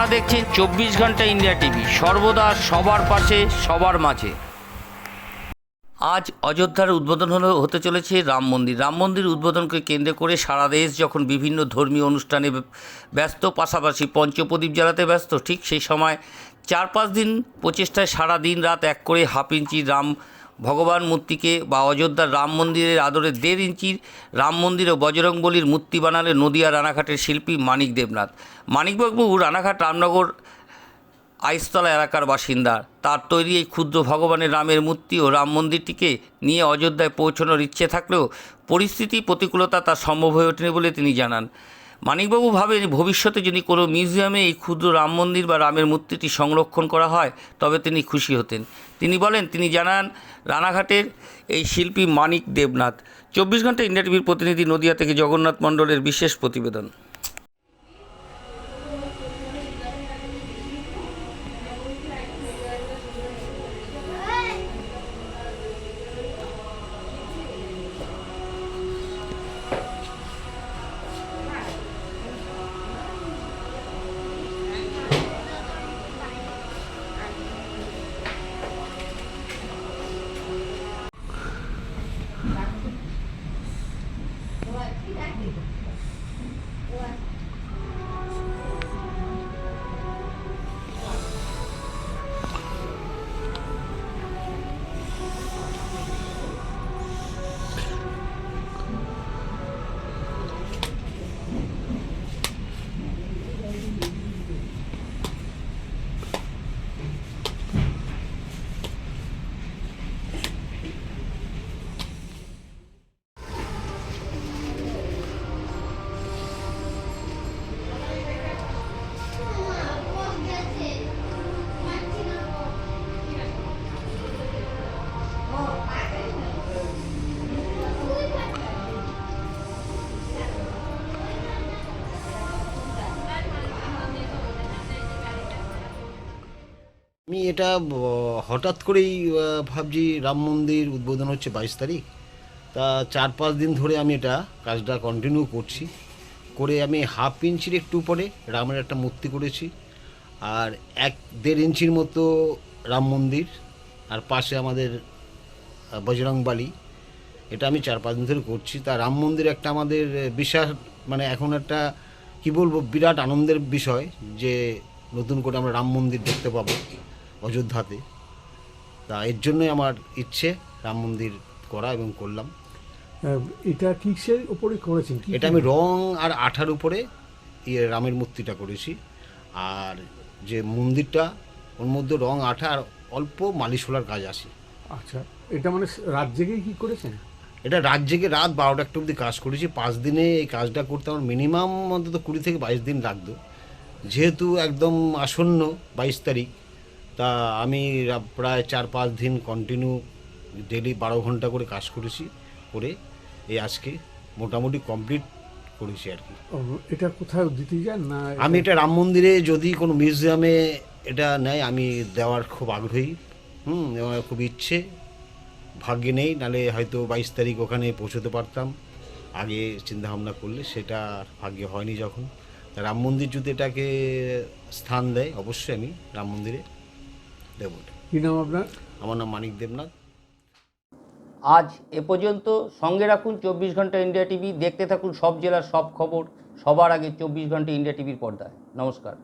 আপনারা দেখছেন চব্বিশ ঘণ্টা ইন্ডিয়া টিভি। সর্বদা সবার পাশে, সবার মাঝে। আজ অযোধ্যার উদ্বোধন হলো, হতে চলেছে রাম মন্দির। রাম মন্দির উদ্বোধনকে কেন্দ্র করে সারা দেশ যখন বিভিন্ন ধর্মীয় অনুষ্ঠানে ব্যস্ত, পাশাপাশি পঞ্চপ্রদীপ জ্বালাতে ব্যস্ত, ঠিক সেই সময় চার পাঁচ দিন প্রচেষ্টায় সারা দিন রাত এক করে হাফ ইঞ্চি রাম ভগবান মূর্তিকে বা অযোধ্যার রাম মন্দিরের আদরে দেড় ইঞ্চির রাম মন্দির ও বজরংবলির মূর্তি বানালে নদিয়া রানাঘাটের শিল্পী মানিক দেবনাথ। মানিকবাবু রানাঘাট রামনগর আইসতলা এলাকার বাসিন্দা। তার তৈরি এই ক্ষুদ্র ভগবানের রামের মূর্তি ও রাম মন্দিরটিকে নিয়ে অযোধ্যায় পৌঁছানোর ইচ্ছে থাকলেও পরিস্থিতি, প্রতিকূলতা তার সম্ভব হয়ে ওঠেনি বলে তিনি জানান। মানিকবাবু ভাবেন ভবিষ্যতে যদি কোনো মিউজিয়ামে এই ক্ষুদ্র রাম মন্দির বা রামের মূর্তিটি সংরক্ষণ করা হয়, তবে তিনি খুশি হতেন। তিনি বলেন, তিনি জানান, রানাঘাটের এই শিল্পী মানিক দেবনাথ, চব্বিশ ঘণ্টা ইন্ডিয়া টিভির প্রতিনিধি নদিয়া থেকে জগন্নাথ মণ্ডলের বিশেষ প্রতিবেদন। আমি এটা হঠাৎ করেই ভাবছি রাম মন্দির উদ্বোধন হচ্ছে বাইশ তারিখ। তা চার পাঁচ দিন ধরে আমি এটা কাজটা কন্টিনিউ করছি। করে আমি হাফ ইঞ্চির একটু উপরে রামের একটা মূর্তি করেছি। আর এক দেড় ইঞ্চির মতো রাম মন্দির আর পাশে আমাদের বজরংবালি এটা আমি চার পাঁচ দিন ধরে করছি। তা রাম মন্দির একটা আমাদের বিশাল মানে এখন একটা, কি বলব, বিরাট আনন্দের বিষয় যে নতুন করে আমরা রাম মন্দির দেখতে পাবো। অযোধ্যাতে। তা এর জন্যই আমার ইচ্ছে রাম মন্দির করা এবং করলাম। আহ, এটা কিসের উপরে করেছেন? এটা আমি রং আর আঠার উপরে ইয়ে রামের মূর্তিটা করেছি। আর যে মন্দিরটা ওর মধ্যে রং আঠা আর অল্প মালিশ হলার কাজ আছে। আচ্ছা এটা মানে রাত জেগেই কি করেছেন? এটা রাত জেগে রাত বারোটা একটা অবধি কাজ করেছি। পাঁচ দিনে এই কাজটা করতে আমার মিনিমাম অন্তত কুড়ি থেকে বাইশ দিন লাগতো। যেহেতু একদম আসন্ন বাইশ তারিখ তা আমি প্রায় চার পাঁচ দিন কন্টিনিউ ডেলি বারো ঘণ্টা করে কাজ করেছি করে এই আজকে মোটামুটি কমপ্লিট করেছি আর কি। এটা কোথাও দিতে যান না আমি এটা রাম মন্দিরে যদি কোনো মিউজিয়ামে এটা নেয় আমি দেওয়ার খুব আগ্রহী। হুম এবং আমার খুব ইচ্ছে। ভাগ্যে নেই নালে হয়তো বাইশ তারিখ ওখানে পৌঁছতে পারতাম। আগে চিন্তা ভাবনা করলে সেটা ভাগ্যে হয়নি যখন। তা রাম মন্দির যদি এটাকে স্থান দেয় অবশ্যই আমি রাম মন্দিরে কি নাম আপনার? আমার নাম মানিক দেবনাথ। আজ এ পর্যন্ত সঙ্গে রাখুন চব্বিশ ঘণ্টা ইন্ডিয়া টিভি দেখতে থাকুন সব জেলার সব খবর সবার আগে চব্বিশ ঘণ্টা ইন্ডিয়া টিভির পর্দায়। নমস্কার।